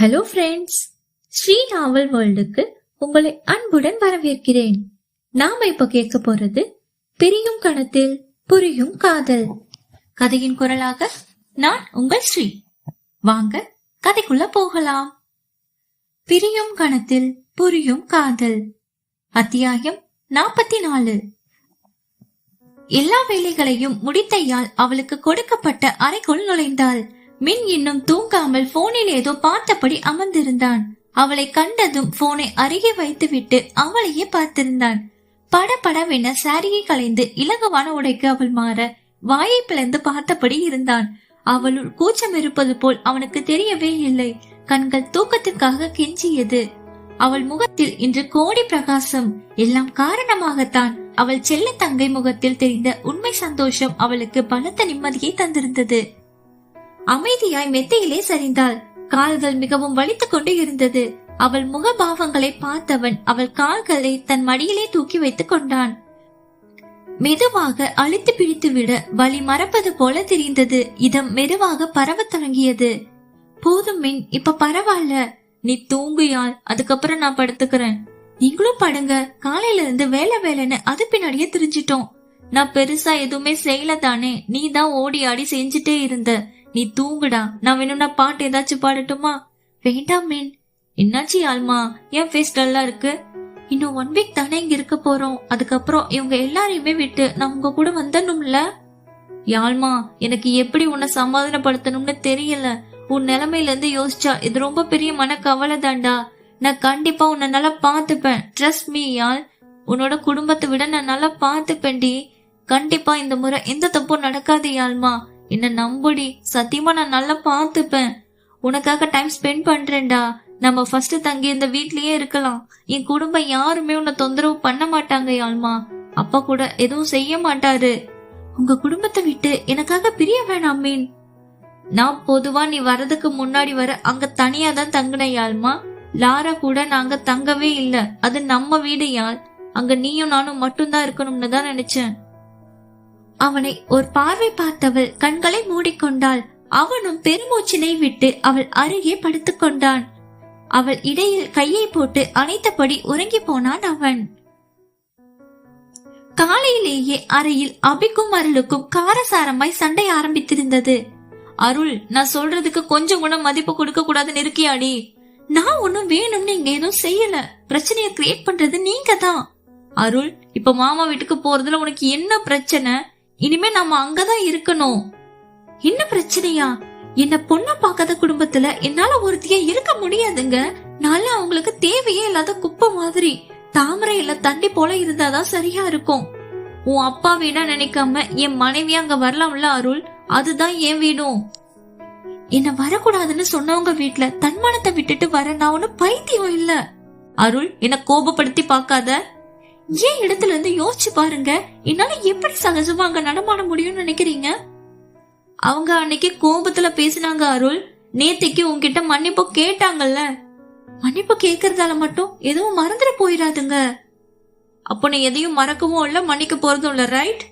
Hello friends Sri novel வேர்ல்டுக்கு உங்களை அன்புடன் வரவேற்கிறேன். நாம இப்ப கேட்க போறது பிரியும் கணத்தில் புரியும் காதல். கதையின் குரலாக நான் உங்கள் ஸ்ரீ. வாங்க கதைக்குள்ள போகலாம். பிரியும் கணத்தில் புரியும் காதல். அத்தியாயம் நாற்பத்தி நாலு எல்லா வேலைகளையும் முடித்தையால் அவளுக்கு கொடுக்கப்பட்ட அறைக்குள் நுழைந்தாள். மின் இன்னும் தூங்காமல் போனில் ஏதோ பார்த்தபடி அமர்ந்திருந்தான். அவளை கண்டதும் போனை அருகே வைத்துவிட்டு அவளையே பார்த்திருந்தான். பட படவென சாரியை கலைந்து இலகுவான உடைக்கு அவள் மாற வாயை பிளந்து பார்த்தபடி இருந்தான். அவளுள் கூச்சம் இருப்பது போல் அவனுக்கு தெரியவே இல்லை. கண்கள் தூக்கத்திற்காக கெஞ்சியது. அவள் முகத்தில் இன்று கோடி பிரகாசம். எல்லாம் காரணமாகத்தான் அவள் செல்ல தங்கை முகத்தில் தெரிந்த உண்மை சந்தோஷம் அவளுக்கு பலத்த நிம்மதியை தந்திருந்தது. அமைதியாய் மெத்தையிலே சரிந்தாள். கால்கள் மிகவும் வலித்துக் கொண்டு இருந்தது. அவள் முகபாவங்களை பார்த்தவன் அவள் கால்களை தன் மடியிலே தூக்கி வைத்துக் கொண்டான். மெதுவாக அழுத்தி பிடித்துவிட வலி மறப்பது போல தெரிந்தது. இதம் மெதுவாக பரவத் தொடங்கியது. போதும் மின் இப்ப பரவாயில்ல நீ தூங்குயாள் அதுக்கப்புறம் நான் படுத்துக்கிறேன். நீங்களும் படுங்க. காலையில இருந்து வேலை வேலைன்னு அது பின்னாடியே திரிஞ்சிட்டோம். நான் பெருசா எதுவுமே செய்யல தானே நீ தான் ஓடி ஆடி செஞ்சுட்டே இருந்த. நீ தூங்குடா. நான் வேணும்னா பாட்டு ஏதாச்சும் பாடட்டுமா? வேண்டாம் மீன். என்னாச்சு ஆல்மா ஏன் ஃபேஸ் டல்லா இருக்கு. இன்னும் ஒன் வீக் தானே இங்க இருக்க போறோம். அதுக்கப்புறம் இவங்க எல்லாரையுமே விட்டு நான் உங்க கூட வந்துடணும்ல யாழ்மா எனக்கு எப்படி உன்னை சமாதானப்படுத்தணும்னு தெரியல. உன் நிலைமையில இருந்து யோசிச்சா இது ரொம்ப பெரிய மன கவலை தாண்டா நான் கண்டிப்பா உன்னை நல்லா பாத்துப்பேன் ட்ரஸ்ட் மீ யாழ் உன்னோட குடும்பத்தை விட நான் நல்லா பாத்துப்பேன்டி கண்டிப்பா இந்த முறை எந்த தப்பும் நடக்காது யாழ்மா என்ன நம்புடி. சத்தியமா நான் நல்லா பார்த்துப்பேன். உனக்காக டைம் ஸ்பெண்ட் பண்றேன்டா. நம்ம ஃபர்ஸ்ட் தங்கி இந்த வீட்லயே இருக்கலாம். என் குடும்பம் யாருமே உன்னை தொந்தரவு பண்ண மாட்டாங்க யாழ்மா. அப்பா கூட எதுவும் செய்ய மாட்டாரு. உங்க குடும்பத்தை விட்டு எனக்காக பிரிய வேணாம் மீன். நான் பொதுவா நீ வரதுக்கு முன்னாடி வர அங்க தனியா தான் தங்கின யாழ்மா. லாரா கூட நாங்க தங்கவே இல்ல. அது நம்ம வீடு யாழ். அங்க நீயும் நானும் மட்டும்தான் இருக்கணும்னு தான் நினைச்சேன். அவனை ஒரு பார்வை பார்த்தவள் கண்களை மூடிக்கொண்டாள். அவனும் பெருமூச்சினை விட்டு அவள் அருகே படுத்துக் கொண்டான். அவள் இடையில் கையை போட்டு அணைத்தபடி உறங்கி போனான் அவன். காலையிலேயே அறையில் அபிக்கும் அருளுக்கும் காரசாரமாய் சண்டை ஆரம்பித்திருந்தது. அருள் நான் சொல்றதுக்கு கொஞ்சம் கூட மதிப்பு கொடுக்க கூடாதுன்னு இருக்கியாடி நான் ஒண்ணும் வேணும்னு இங்க எதுவும் செய்யல. பிரச்சனையை கிரியேட் பண்றது நீங்க தான் அருள் இப்ப மாமா வீட்டுக்கு போறதுல உனக்கு என்ன பிரச்சனை? இனிமே நாம அங்கதான் இருக்கணும். என்ன பிரச்சனையா? என்ன பொண்ண பார்க்காத குடும்பத்துல என்னால ஒருத்தியா இருக்க முடியாதுங்க. நாள அவங்களுக்கு தேவையே இல்லாத குப்பை மாதிரி. தாமரையில தண்டி போல இருந்தாதான் சரியா இருக்கும். உன் அப்பா வீடா நினைக்காம என் மனைவி அங்க வரலாம்ல அருள்? அதுதான் என் வீடும். என்ன வரக்கூடாதுன்னு சொன்னவங்க வீட்டுல தன்மானத்தை விட்டுட்டு வர நான் ஒன்னும் பைத்தியம் இல்ல. அருள் என்ன கோபப்படுத்தி பார்க்காத. ஏன் இடத்துல இருந்து யோசிச்சு பாருங்க. என்னால எப்படி சகஜமா அங்க நடமாட முடியும்னு நினைக்கிறீங்க? அவங்க அன்னைக்கு கோபத்துல பேசினாங்க அருள். நேத்திக்கு உங்ககிட்ட மன்னிப்பு கேட்டாங்கல்ல. மன்னிப்பு கேக்குறதால மட்டும் எதுவும் மறந்துட போயிடாதுங்க. அப்போ நீ எதையும் மறக்கவும் இல்ல மன்னிக்க போறதும் இல்ல ரைட்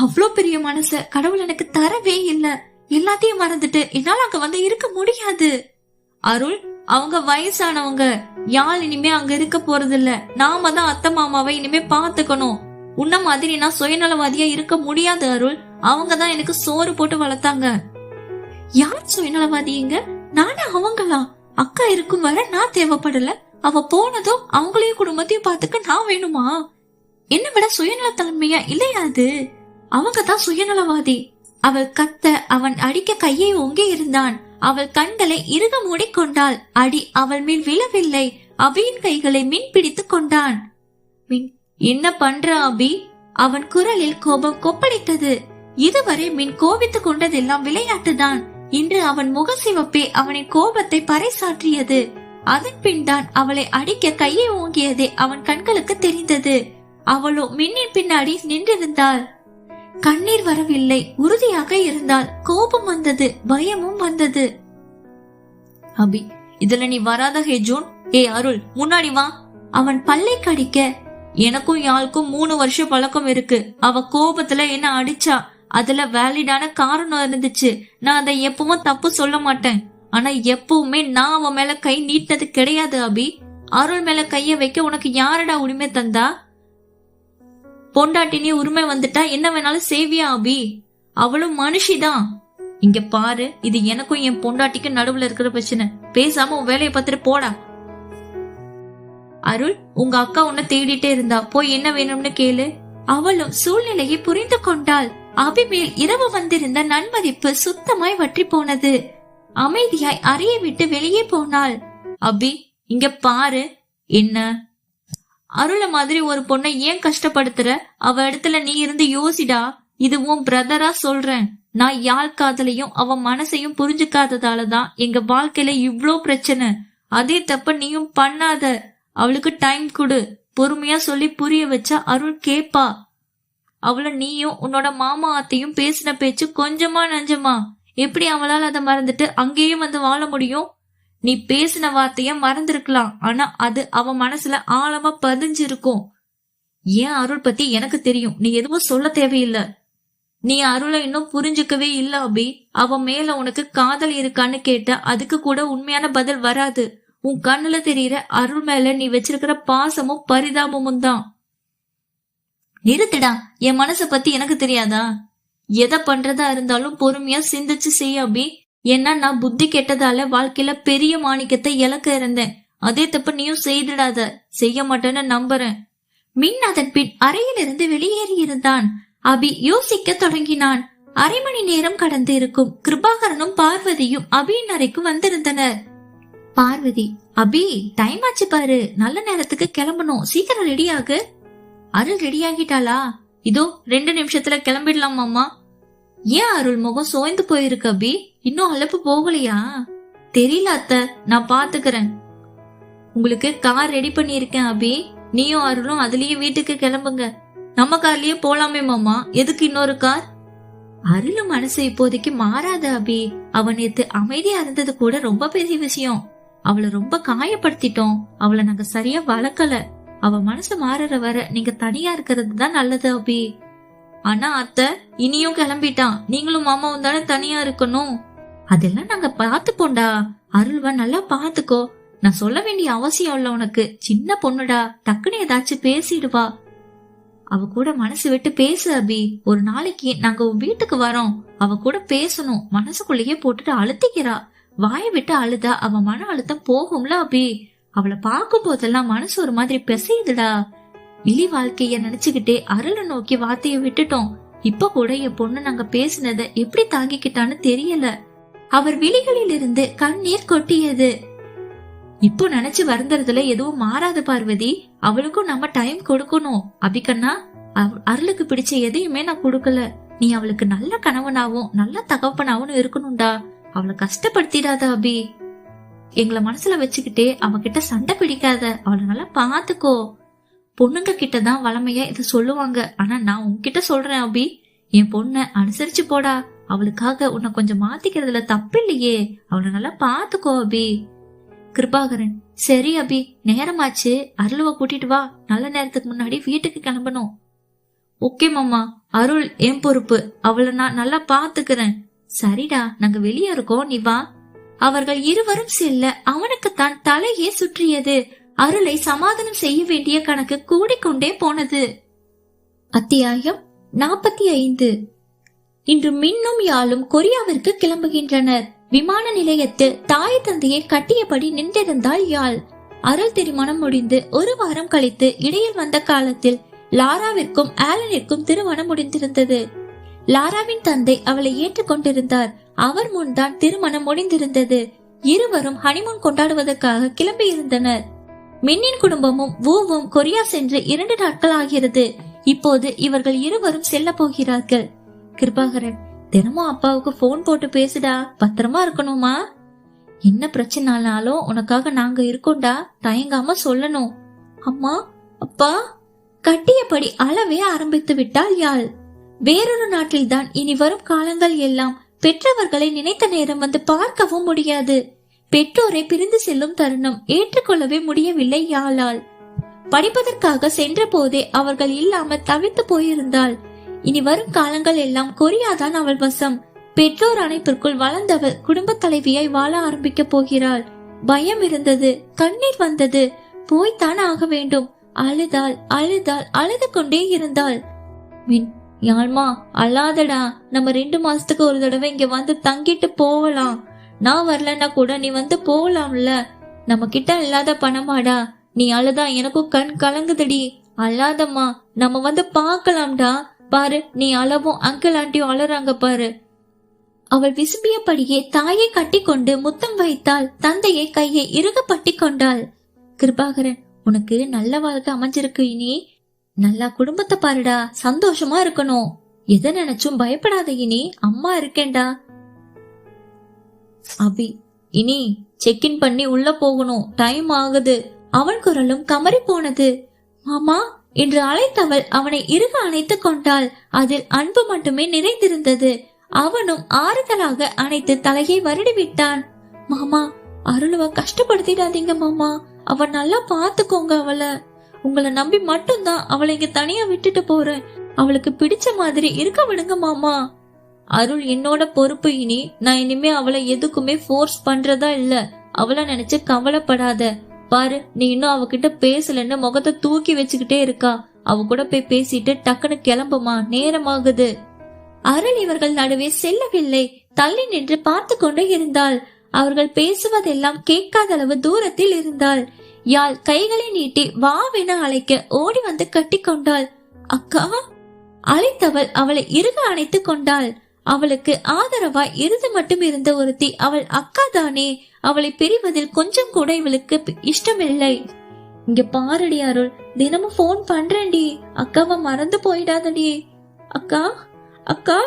அவ்வளோ பெரிய மனச கடவுள் எனக்கு தரவே இல்ல. எல்லாத்தையும் மறந்துட்டு என்னால அங்க வந்து இருக்க முடியாது. அருள் அவங்க வயசானவங்க. யாழ் இனிமே அங்க இருக்க போறது இல்ல நாம தான் அத்தை மாமாவை இனிமே பாத்துக்கணும் உன்ன மாதிரி நான் சுயநலவாதியா இருக்க முடியாது அருள். அவங்க தான் எனக்கு சோறு போட்டு வளர்த்தாங்க. யார் சுயநலவாதிங்க நானே அவங்களா? அக்கா இருக்கும் வரை நான் தேவைப்படல. அவ போனதும் அவங்களையும் குடும்பத்தையும் பாத்துக்க நான் வேணுமா? என்ன விட சுயநலத்தன்மையா இல்லையா அது? அவங்க தான் சுயநலவாதி. அவள் கத்த அவன் அடிக்க கையை ஓங்கி இருந்தான். அவள் கண்களை இறுக மூடிக்கொண்டாள். அடி அவள் மேல் விழவில்லை. அபியின் கைகளை மின் பிடித்து கொண்டான். மின் என்ன பண்ற அபி? அவன் குரலில் கோபம் கொப்பளித்தது. இதுவரை மின் கோபித்துக் கொண்டதெல்லாம் விளையாட்டுதான். இன்று அவன் முகசிவப்பே அவனின் கோபத்தை பறைசாற்றியது. அதன் பின் தான் அவளை அடிக்க கையை ஓங்கியதே அவன் கண்களுக்கு தெரிந்தது. அவளோ மின்னின் பின்னாடி நின்றிருந்தாள். கண்ணீர் வரவில்லை. உறுதியாக இருந்தால் கோபம் வந்தது பயமும் வந்தது. அபி இதுல நீ வராத ஹே ஜூன். ஏ அருள் முன்னாடி வா. அவன் பல்லை கடிக்க எனக்கும் யாருக்கும் மூணு வருஷம் பழக்கம் இருக்கு. அவ கோபத்துல என்ன அடிச்சா? அதுல வேலிடான காரணம் இருந்துச்சு. நான் அதை எப்பவும் தப்பு சொல்ல மாட்டேன். ஆனா எப்பவுமே நான் அவன் மேல கை நீட்டது கிடையாது அபி. அருள் மேல கைய வைக்க உனக்கு யாரடா உரிமை தந்தா? பொண்டாட்டி நீ உரிமை வந்துட்டா என்ன வேணாலும் சேவியா அபி? அவளும் மனுஷிதான். இங்க பாரு இது எனக்கும் என் பொண்டாட்டிக்கும் நடுவுல இருக்கிற பிரச்சனை. பேசாம உன் வேலையை பார்த்துட்டு போடா. அருள் உங்க அக்கா உன்னை தேடிட்டே இருந்தா. போய் என்ன வேணும்னு கேளு. அவளும் சூழ்நிலையை புரிந்து கொண்டாள். அபி மேல் இரவு வந்திருந்த நன்மதிப்பு சுத்தமாய் வற்றி போனது. அமைதியாய் அறையை விட்டு வெளியே போனாள். அபி இங்க பாரு. என்ன? அருள மாதிரி ஒரு பொண்ணை ஏன் கஷ்டப்படுத்துற? அவ இடத்துல நீ இருந்து யோசிடா. இது உன் பிரதரா சொல்றேன். நான் யாழ் காதலையும் அவ மனசையும் புரிஞ்சுக்காததாலதான் எங்க வாழ்க்கையில இவ்ளோ பிரச்சனை. அதே தப்ப நீயும் பண்ணாத. அவளுக்கு டைம் கொடு. பொறுமையா சொல்லி புரிய வச்சா அருள் கேப்பா. அவளை நீயும் உன்னோட மாமா அத்தையும் பேசின பேச்சு கொஞ்சமா நஞ்சமா. எப்படி அவளால் அதை மறந்துட்டு அங்கேயும் வந்து வாழ முடியும்? நீ பேசின வார்த்தைய மறந்திருக்கலாம். ஆனா அது அவன் மனசுல ஆழமா பதிஞ்சிருக்கும். ஏன் அருள் பத்தி எனக்கு தெரியும். நீ எதுவும் சொல்ல தேவையில்லை. நீ அருளை இன்னும் புரிஞ்சுக்கவே இல்ல அபி. அவ மேல உனக்கு காதல் இருக்கான்னு கேட்ட அதுக்கு கூட உண்மையான பதில் வராது. உன் கண்ணுல தெரியற அருள் மேல நீ வச்சிருக்கிற பாசமும் பரிதாபமும் தான். நிறுத்திடா. என் மனச பத்தி எனக்கு தெரியாதா? எதை பண்றதா இருந்தாலும் பொறுமையா சிந்திச்சு செய்ய அபி. ஏன்னா நான் புத்தி கெட்டதால வாழ்க்கையில பெரிய மாணிக்கத்தை இழக்க இருந்தேன் அதே தப்பு நீயும் செய்திடாத. செய்ய மாட்டேன்னு நம்புறேன். மின் அதன் பின் அறையிலிருந்து வெளியேறி இருந்தான். அபி யோசிக்க தொடங்கினான். அரை மணி நேரம் கடந்து இருக்கும் கிருபாகரனும் பார்வதியும் அபியின் அறைக்கு வந்திருந்தனர். பார்வதி அபி டைம் ஆச்சு பாரு. நல்ல நேரத்துக்கு கிளம்பணும். சீக்கிரம் ரெடி ஆகு. அருள் ரெடி ஆகிட்டாளா? இதோ ரெண்டு நிமிஷத்துல கிளம்பிடலாம் அம்மா ஏன் அருள் முகம் சோய்ந்து போயிருக்கு அபி? இன்னும் அழைப்பு போகலையா? தெரியல அத்த நான் பாத்துக்கிறேன். உங்களுக்கு கார் ரெடி பண்ணியிருக்கேன் அபி. நீயும் அருளும் அதுலயே வீட்டுக்கு கிளம்புங்க. நம்ம கார்லயே போலாமே மாமா. எதுக்கு இன்னொரு கார் அருளும் மனசு இப்போதைக்கு மாறாத அபி. அவன் நேத்து அமைதியா இருந்தது கூட ரொம்ப பெரிய விஷயம். அவளை ரொம்ப காயப்படுத்திட்டோம். அவளை நாங்க சரியா வளர்க்கல. அவ மனசு மாறுற வர நீங்க தனியா இருக்கிறது தான் நல்லது அபி. ஆனா அத்தை இனியும் கிளம்பிட்டான். நீங்களும் மாமாவும் தானே தனியா இருக்கணும். அதெல்லாம் நாங்க பாத்துப்போண்டா அருள்வா நல்லா பாத்துக்கோ நான் சொல்ல வேண்டிய அவசியம் இல்ல உனக்கு. சின்ன பொண்ணுடா. டக்குன்னு ஏதாச்சும் பேசிடுவா. அவ கூட மனசு விட்டு பேசு அபி. ஒரு நாளைக்கு நாங்க உன் வீட்டுக்கு வரோம். அவ கூட பேசணும். மனசுக்குள்ளேயே போட்டுட்டு அழுத்திக்கிறா. வாயை விட்டு அழுதா அவ மன அழுத்தம் போகும்ல அபி. அவளை பார்க்கும் போதெல்லாம் மனசு ஒரு மாதிரி பிசையுதுடா. இலி வாழ்க்கைய நினைச்சுக்கிட்டே அருளை நோக்கி வார்த்தைய விட்டுட்டோம். இப்ப கூட என் பொண்ணு நாங்க பேசினத எப்படி தாங்கிக்கிட்டான்னு தெரியல. அவர் விழிகளில் இருந்து கண்ணீர் கொட்டியது. இப்போ நினைச்சு வருந்துறதுல எதுவும் மாறாது பார்வதி. அவளுக்கும் நம்ம டைம் கொடுக்கணும். அபிகண்ணா அவ- அருளுக்கு பிடிச்ச எதையுமே நான் கொடுக்கல. நீ அவளுக்கு நல்ல கணவனாவும் நல்ல தகப்பனாவும் இருக்கணும்டா. அவளை கஷ்டப்படுத்திடாத அபி. எங்களை மனசுல வச்சுக்கிட்டே அவகிட்ட சண்டை பிடிக்காத. அவளை நல்லா பாத்துக்கோ பொண்ணுங்க கிட்ட தான் வளமையா இதை சொல்லுவாங்க. ஆனா நான் உன்கிட்ட சொல்றேன் அபி. என் பொண்ண அனுசரிச்சு போடா. அவளுக்காக உன்னை கொஞ்சம் மாத்திக்கிறதுல தப்பில்லையே. அவளை நல்லா பாத்துக்கோ அபி. கிருபாகரன் சரி அபி. நேரமாச்சு. அருளுவை கூட்டிட்டு வா. நல்ல நேரத்துக்கு முன்னாடி வீட்டுக்கு கிளம்பணும். ஓகே மாமா. அருள் என் பொறுப்பு. அவளை நான் நல்லா பாத்துக்கிறேன் சரிடா நாங்க வெளியே இருக்கோம். நீ வா. அவர்கள் இருவரும் செல்ல அவனுக்கு தான் தலையே சுற்றியது. அருளை சமாதானம் செய்ய வேண்டிய கணக்கு கூடிக்கொண்டே போனது. அத்தியாயம் நாற்பத்தி ஐந்து. இன்று மின்னும் யாழும் கொரியாவிற்கு கிளம்புகின்றனர். விமான நிலையத்தில் தாய் தந்தையை கட்டியபடி நின்றிருந்தாள் யாழ். அருள் திருமணம் முடிந்து ஒரு வாரம் கழித்து இடையில் வந்த காலத்தில் லாராவிற்கும் ஆலனிற்கும் திருமணம் முடிந்திருந்தது. லாராவின் தந்தை அவளை ஏற்றுக்கொண்டிருந்தார் அவர் முன்தான் திருமணம் முடிந்திருந்தது. இருவரும் ஹனிமூன் கொண்டாடுவதற்காக கிளம்பியிருந்தனர் மின்னின் குடும்பமும் வூவும் கொரியா சென்று இரண்டு நாட்கள் ஆகிறது. இப்போது இவர்கள் இருவரும் செல்ல போகிறார்கள். கிருபாகரன் தினமும் அப்பாவுக்கு போன் போட்டு பேசுடா. பத்திரமா இருக்கணுமா? என்ன பிரச்சனைனாலும் உனக்காக நாங்க இருக்கோம்டா. தயங்காம சொல்லணும். அம்மா அப்பா கட்டியபடி அளவே ஆரம்பித்து விட்டாள் யாழ். வேறொரு நாட்டில்தான் இனி வரும் காலங்கள் எல்லாம் பெற்றவர்களை நினைத்த நேரம் வந்து பார்க்கவும் முடியாது. பெற்றோரை பிரிந்து செல்லும் தருணம் ஏற்றுக்கொள்ளவே முடியவில்லை யாழால் படிப்பதற்காக சென்ற போதே அவர்கள் இல்லாமல் தவித்து போயிருந்தாள். இனி வரும் காலங்கள் எல்லாம் கொரியாதான் அவள் வசம். பெற்றோர் அணைப்பிற்குள் வளர்ந்தவள் குடும்ப தலைவியாய் வாழ ஆரம்பிக்க போகிறாள். பயம் இருந்தது கண்ணீர் வந்தது. போய்த்தான் ஆக வேண்டும். அழுதாள் அழுதாள் அழுது கொண்டே இருந்தாள். மின் யாழ்மா அல்லாதடா நம்ம ரெண்டு மாசத்துக்கு ஒரு தடவை இங்க வந்து தங்கிட்டு போகலாம். நான் வரலன்னா கூட நீ வந்து போகலாம்ல. நம்ம கிட்ட இல்லாத பணமாடா. நீ அழுதா எனக்கும் கண் கலங்குதடி. அல்லாதம்மா நம்ம வந்து பார்க்கலாம்டா. பாரு நீ அளவும் அங்கிள் ஆண்டியும் அழறாங்க பாரு. அவள் விசும்பியபடியே தாயை கட்டிக்கொண்டு முத்தம் வைத்தாள். தந்தையை கையை இறுக பட்டி கொண்டாள். கிருபாகரன் உனக்கு நல்ல வாழ்க்கை அமைஞ்சிருக்கு இனி. நல்லா குடும்பத்தை பாருடா சந்தோஷமா இருக்கணும். எதை நினைச்சும் பயப்படாத இனி அம்மா இருக்கேன்டா. அபி இனி செக்இன் பண்ணி உள்ள போகணும். டைம் ஆகுது. அவன் குரலும் கமறி போனது மாமா என்று அழைத்தவள் அவனை இறுக அணைத்துக் கொண்டாள். அதில் அன்பு மட்டுமே நிறைந்திருந்தது. அவனும் ஆறுதலாக அணைத்து தலையை வருடி விட்டான் மாமா அருளுவ கஷ்டப்படுத்திடாதீங்க மாமா. அவ நல்லா பாத்துக்கோங்க அவளை. உங்களை நம்பி மட்டும்தான் அவளை இங்க தனியா விட்டுட்டு போறேன். அவளுக்கு பிடிச்ச மாதிரி இருக்க விடுங்க மாமா. அருள் என்னோட பொறுப்பு இனி நான் இனிமே அவளை எதுக்குமே ஃபோர்ஸ் பண்றதா இல்ல. அவளை நினைச்சு கவலைப்படாத. பாரு நீ இன்னும் அவகிட்ட பேசலன்னு முகத்தை தூக்கி வச்சுக்கிட்டே இருக்கா. அவ கூட போய் பேசிட்டு டக்குன்னு கிளம்புமா? நேரமாகுது. அருள் இவர்கள் நடுவே செல்லவில்லை. தள்ளி நின்று பார்த்து கொண்டு இருந்தாள். அவர்கள் பேசுவதெல்லாம் கேட்காத அளவு தூரத்தில் இருந்தாள். யாழ் கைகளை நீட்டி வாவென அழைக்க ஓடி வந்து கட்டி கொண்டாள் அக்கா! அழைத்தவள் அவளை இறுக அணைத்துக் கொண்டாள். அவளுக்கு ஆதரவா இருந்து மட்டும் இருந்த ஒருத்தி அவள் அக்கா தானே. அவளை பிரிவதில் கொஞ்சம் கூட இவளுக்கு இஷ்டமில்லை. இங்க பாருடி அருள் தினமும் ஃபோன் பண்றேன்டி. அக்காவை மறந்து போயிடாதடி. அக்கா அக்கா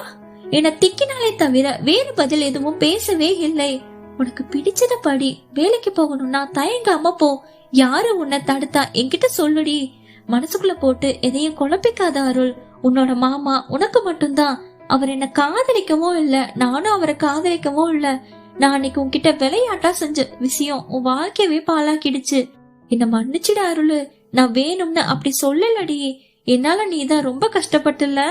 என திக்கினாலே தவிர வேறு பதில் எதுவும் பேசவே இல்லை. உனக்கு பிடிச்சத படி வேலைக்கு போகணும்னா தயங்காம போ. யாரு உன்னை தடுத்தா என்கிட்ட சொல்லுடி. மனசுக்குள்ள போட்டு எதையும் குழப்பிக்காத அருள். உன்னோட மாமா உனக்கு மட்டும்தான். அவர் என்ன காதலிக்கவும் இல்ல நானும் அவரை காதலிக்கவும் இல்ல. நான் அன்னைக்கு உன்கிட்ட விளையாட்டா செஞ்ச விஷயம் உன் வாழ்க்கையவே பாழாக்கிடுச்சு. என்ன மன்னிச்சிட அருள் நான் வேணும்னு அப்படி சொல்லலடி. என்னால நீ தான் ரொம்ப கஷ்டப்பட்டுல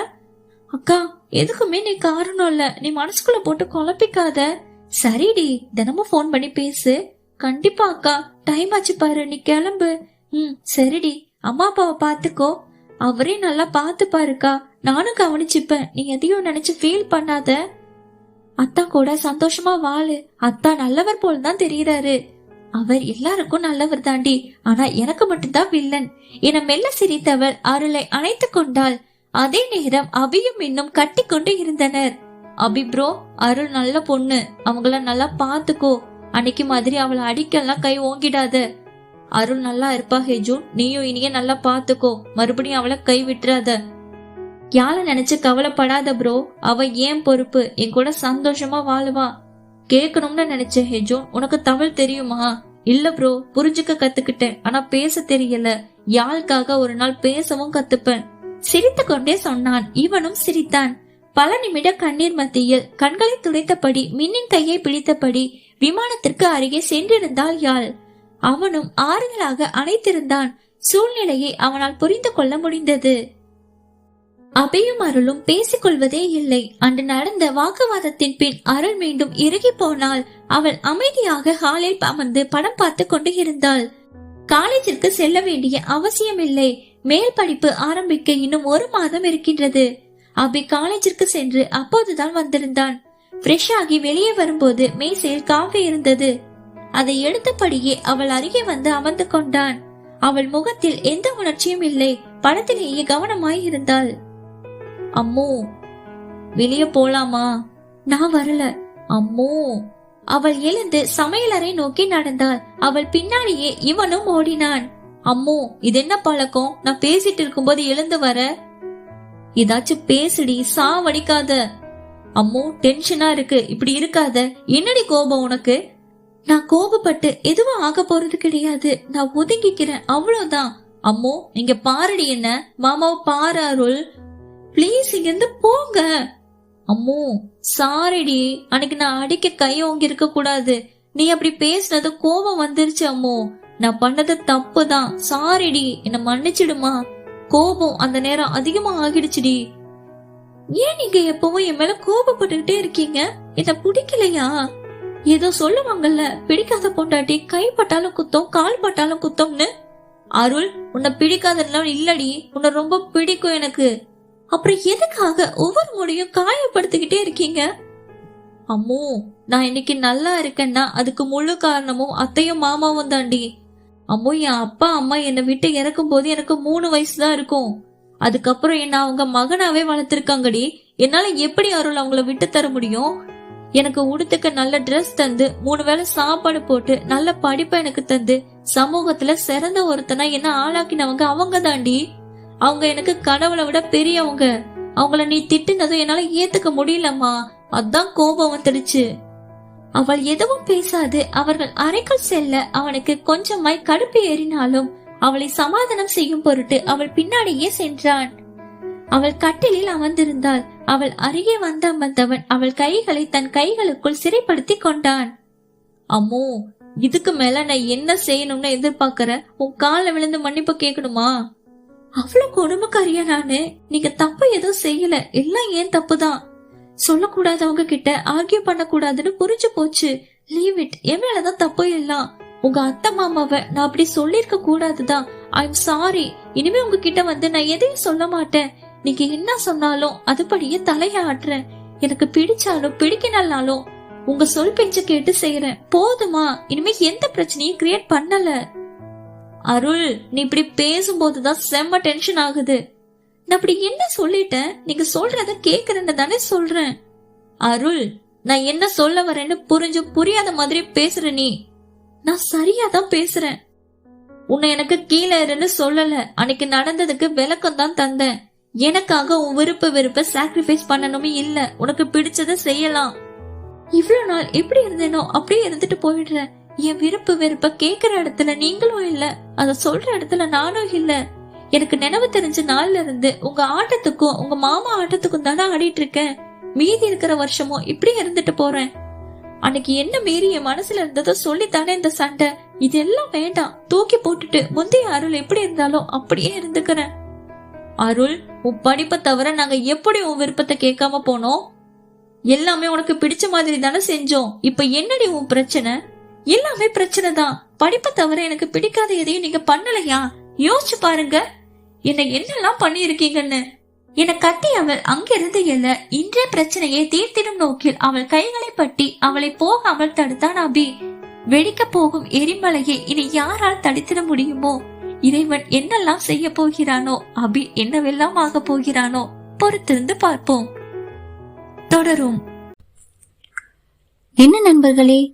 அக்கா எதுக்குமே நீ காரணம் இல்ல. நீ மனசுக்குள்ள போட்டு குழப்பிக்காத. சரிடி தினமும் ஃபோன் பண்ணி பேசு. கண்டிப்பா அக்கா டைம் ஆச்சு பாரு நீ கிளம்பு. ம் சரிடி. அம்மா அப்பாவை பாத்துக்கோ அவரே நல்லா பாத்து பாருக்கா. நானும் கவனிச்சுப்பேன். நீ எதையும் நினைச்சு ஃபீல் பண்ணாத. அத்தா கூட சந்தோஷமா வாழு. அத்தா நல்லவர் போல் தான் தெரியறாரு. அவர் எல்லாருக்கும் நல்லவர் தாண்டி. ஆனா எனக்கு மட்டும்தான் வில்லன். என மெல்ல சிரித்தவள் அருளை அணைத்து கொண்டாள். அதே நேரம் அபியும் இன்னும் கட்டிக்கொண்டு இருந்தனர். அபி ப்ரோ அருள் நல்ல பொண்ணு. அவங்கள நல்லா பாத்துக்கோ. அன்னைக்கு மாதிரி அவளை அடிக்கலாம் கை ஓங்கிடாத. அருள் நல்லா இருப்பா ஹெஜூன். நீயும் இனியே நல்லா பாத்துக்கோ. மறுபடியும் அவளை கை விட்டுறாத. யால நினைச்சு கவலைப்படாத ப்ரோ அவ ஏன் பொறுப்பு? என் கூட சந்தோஷமா வாழுவா. கேட்கணும்னு நினைச்ச ஹெஜோன் உனக்கு தமிழ் தெரியுமா? இல்ல ப்ரோ புரிஞ்சுக்க கத்துக்கிட்டேன். ஆனா பேச தெரியல. யாழ்க்காக ஒரு நாள் பேசவும் கத்துப்பேன். சிரித்து கொண்டே சொன்னான். இவனும் சிரித்தான். பல நிமிட கண்ணீர் மத்தியில் கண்களை துடைத்தபடி மின்னின் கையை பிடித்தபடி விமானத்திற்கு அருகே சென்றிருந்தாள் யாழ். அவனும் ஆறுதலாக அணைத்திருந்தான். சூழ்நிலையை அவனால் புரிந்து கொள்ள முடிந்தது. அபையும் அருளும் பேசிக்கொள்வதே இல்லை. அன்று நடந்த வாக்குவாதத்தின் பின் அருள் மீண்டும் இறுகி போனால் அவள் அமைதியாக ஹாலில் அமர்ந்து படம் பார்த்து கொண்டு இருந்தாள். காலேஜிற்கு செல்ல வேண்டிய அவசியமில்லை. மேல் படிப்பு ஆரம்பிக்க இன்னும் ஒரு மாதம் இருக்கின்றது. அபி காலேஜிற்கு சென்று அப்போதுதான் வந்திருந்தான். ஃப்ரெஷ் ஆகி வெளியே வரும்போது மேசையில் காஃபி இருந்தது. அதை எடுத்தபடியே அவள் அருகே வந்து அமர்ந்து கொண்டான். அவள் முகத்தில் எந்த உணர்ச்சியும் இல்லை. படத்திலேயே கவனமாய் இருந்தாள். அம்மு வெளிய போலாமா? நான் வரல. அம்மு அவள் எழுந்து சமையலறை நோக்கி நடந்தாள். அவள் பின்னாடியே இவனும் ஓடினான். அம்மு இது என்ன பழக்கம்? நான் பேசிட்டு இருக்கும்போது எழுந்து வர. ஏதாச்சும் பேசுடி சாவடிக்காத. அம்மு டென்ஷனா இருக்கு. இப்படி இருக்காத. என்னடி கோபம் உனக்கு? நான் கோபப்பட்டு எதுவும் ஆக போறது கிடையாது. நான் ஒதுங்கிக்கிறேன். அவ்வளவுதான். அம்மோ நீங்க பாருடி என்ன. மாமாவை பாரு அருள். ப்ளீஸ் இங்கிருந்து போங்க. அம்மோ சாரிடி அன்னைக்கு நான் அடிக்க கை ஓங்கி இருக்க கூடாது. நீ அப்படி பேசினது கோபம் வந்துருச்சு அம்மோ. நான் பண்ணது தப்பு தான் சாரிடி என்ன மன்னிச்சிடுமா? கோபம் அந்த நேரம் அதிகமா ஆகிடுச்சுடி. ஏன் நீங்க எப்பவும் என் மேல கோபப்பட்டுக்கிட்டே இருக்கீங்க? என்ன பிடிக்கலையா? ஏதோ சொல்லுவாங்கல்ல பிடிக்காத பொண்டாட்டி கை பட்டாலும் குத்தம் கால் பட்டாலும் குத்தம்னு. அருள் உன்னை பிடிக்காதெல்லாம் இல்லடி. உன்னை ரொம்ப பிடிக்கும் எனக்கு. அப்புறம் எதுக்காக ஒவ்வொரு முறையும் காயப்படுத்திக்கிட்டே இருக்கீங்க? அம்மோ நான் இன்னைக்கு நல்லா இருக்கேன்னா அதுக்கு முழு காரணமும் அத்தையும் மாமாவும் தாண்டி. அம்மோ என் அப்பா அம்மா என்னை விட்டு இறக்கும் போது எனக்கு மூணு வயசு தான் இருக்கும். அதுக்கப்புறம் என்ன அவங்க மகனாவே வளர்த்திருக்காங்கடி. என்னால எப்படி அருள் அவங்கள விட்டு தர முடியும்? எனக்கு உடுத்துக்க நல்ல ட்ரெஸ் தந்து மூணு வேளை சாப்பாடு போட்டு நல்ல படிப்பை எனக்கு தந்து சமூகத்துல சிறந்த ஒருத்தனா என்ன ஆளாக்கினவங்க அவங்க தாண்டி. அவங்க எனக்கு கடவுளை விட பெரியவங்க. அவங்கள நீ திட்டுனதும் என்னால ஏத்துக்க முடியலம்மா. அதான் கோபம் வந்துடுச்சு. அவள் எதுவும் பேசாது. அவர்கள் அறைக்குள் செல்ல அவனுக்கு கொஞ்சமாய் கடுப்பு ஏறினாலும் அவளை சமாதானம் செய்யும் பொருட்டு அவள் பின்னாடியே சென்றான். அவள் கட்டிலில் அமர்ந்திருந்தாள். அவள் அருகே வந்த அமர்ந்தவன் அவள் கைகளை தன் கைகளுக்குள் சிறைப்படுத்தி கொண்டான். அம்மோ இதுக்கு மேல நான் என்ன செய்யணும்னு எதிர்பார்க்கற? உன் கால விழுந்து மன்னிப்பு கேட்கணுமா அவ்வளவு கொடுமைக்காரியா நானு? நீங்க தப்பு எதுவும் செய்யல. எல்லாம் ஏன் தப்புதான்? சொல்லக்கூடாதவங்க கிட்ட ஆர்கியூ பண்ண கூடாதுன்னு புரிஞ்சு போச்சு. லீவ் இட் என் மேலதான் தப்பு எல்லாம். உங்க அத்தை மாமாவை நான் அப்படி சொல்லிருக்க கூடாதுதான். ஐ எம் சாரி இனிமே உங்ககிட்ட வந்து நான் எதையும் சொல்ல மாட்டேன். நீங்க என்ன சொன்னாலும் அதுபடியே தலையாட்டுறேன் எனக்கு பிடிச்சாலும் பிடிக்கலனாலும் உங்க சொல் பெஞ்ச கேட்டு செய்யறேன் போதுமா. இனிமே எந்த பிரச்சனையும் கிரியேட் பண்ணல. அருள் நீ இப்படி பேசும்போதுதான் செம்ம டென்ஷன் ஆகுது. நான் அப்படி என்ன சொல்லிட்டேன்? நீங்க சொல்றத கேக்குறேன்னு தானே சொல்றேன். அருள் நான் என்ன சொல்ல வரேன்னு புரிஞ்சு புரியாத மாதிரி பேசுற நீ. நான் சரியா தான் பேசுறேன். உன்னை எனக்கு கீழே இருன்னு சொல்லல. அன்னைக்கு நடந்ததுக்கு விளக்கம் தான் தந்தேன். எனக்காக உன் விருப்ப விருப்ப சாக்ரிஃபைஸ் பண்ணணுமே இல்ல. உனக்கு பிடிச்சத செய்யலாம். இவ்வளவு நாள் எப்படி இருந்தேனோ அப்படியே இருந்துட்டு போயிடுறேன். என் விருப்பு வெறுப்ப கேக்குற இடத்துல நீங்களும் இல்ல. அத சொல்ற இடத்துல நானும் இல்ல. எனக்கு நினைவு தெரிஞ்ச நாள்ல இருந்து உங்க ஆட்டத்துக்கும் உங்க மாமா ஆட்டத்துக்கும் தானே ஆடிட்டு இருக்கேன். மீதி இருக்கிற வருஷமும் இப்படி இருந்துட்டு போறேன். அன்னைக்கு என்ன மீறி என் மனசுல இருந்ததோ சொல்லித்தானே இந்த சண்டை. இதெல்லாம் வேண்டாம். தூக்கி போட்டுட்டு முந்தைய அருள் எப்படி இருந்தாலும் அப்படியே இருந்துக்கிறேன். அருள் உன் படிப்பை தவிர நாங்க எப்படி உன் விருப்பத்தை கேட்காம போனோம்? எல்லாமே உனக்கு பிடிச்ச மாதிரி தானே செஞ்சோம். இப்ப என்னடி உன் பிரச்சனை? எல்லாமே பிரச்சனை தான் படிப்பை தவிர எனக்கு பிடிக்காத எதையும் நீங்க பண்ணலையா? யோசிச்சு பாருங்க. என்ன என்னெல்லாம் பண்ணிருக்கீங்கன்னு என கட்டி அவள் அங்கிருந்து எழ இன்றைய பிரச்சனையை தீர்த்திடும் நோக்கில் அவள் கைகளை பட்டி அவளை போகாமல் தடுத்தான் அபி. வெடிக்க போகும் எரிமலையை இனி யாரால் தடுத்திட முடியுமோ? இறைவன் என்னெல்லாம் செய்ய போகிறானோ? அபி என்னவெல்லாம் ஆக போகிறானோ? பொறுத்திருந்து பார்ப்போம். தொடரும். என்ன நண்பர்களே